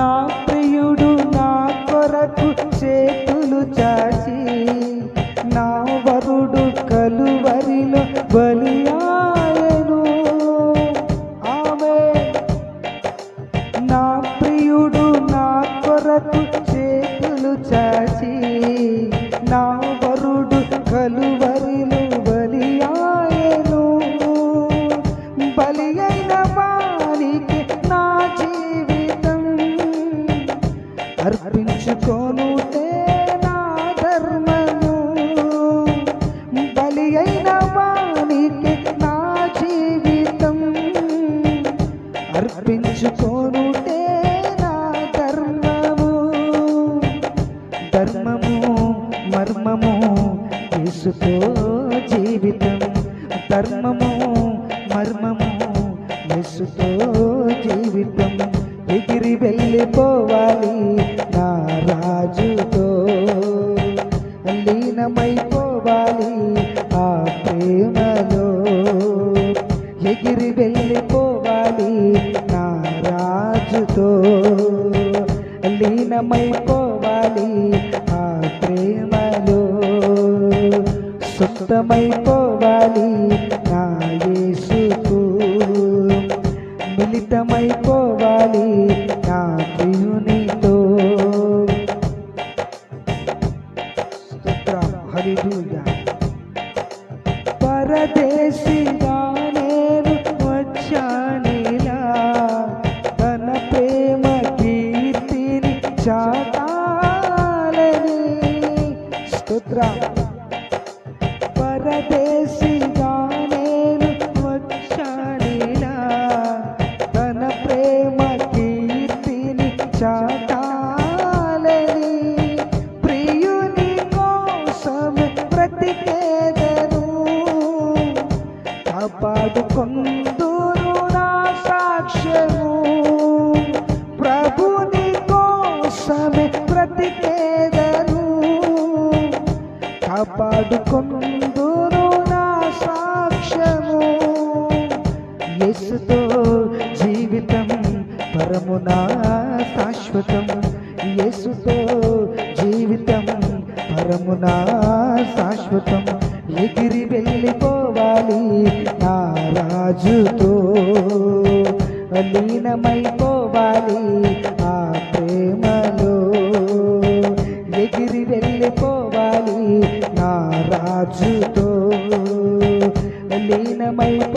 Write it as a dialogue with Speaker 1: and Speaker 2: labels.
Speaker 1: నా ప్రియుడు నా కొరకు చేతులు చాచి నా వరుడు కలువరిలో బలియాయను ఆమె నా ప్రియుడు నా కొరకు చేతులు చాచి నా వరుడు కలువరిలో అర్పించుకోను నా ధర్మము. బలి అయిన వానికి నా జీవితం. అర్పించుకోనుటే నా ధర్మము. ధర్మము మర్మము యేసుతో జీవితం. ధర్మము మర్మము యేసుతో జీవితం. ఎగిరి వెళ్ళిపోవాలి నా రాజుతో. లీనమైపోవాలి ఆ ప్రేమలో. ఎగిరి వెళ్ళిపోవాలి నా రాజుతో. లీనమైపోవాలి ఆ ప్రేమలో. సొంతమైపోవాలి నా యేసు మిళితమైపోవాలి నా ప్రియునితో. స్తోత్రం. హల్లెలూయా. పరదేశిగా నేను వచ్చానిలా తన ప్రేమ కీర్తిని చాటాలని. స్తోత్రం. పరదేశిగా కాపాడుకొందును నా సాక్ష్యము ప్రభుని కోసమే బ్రతికేదను. కాపాడుకొందును నా సాక్ష్యము యేసుతో జీవితం పరమునా శాశ్వతం. యేసుతో జీవితం పరమునా శాశ్వతం. ఎగిరి వెళ్ళిపోవాలి నా రాజుతో. లీనమైపోవాలి ఆ ప్రేమలో. ఎగిరి వెళ్ళిపోవాలి నా రాజుతో. లీనమై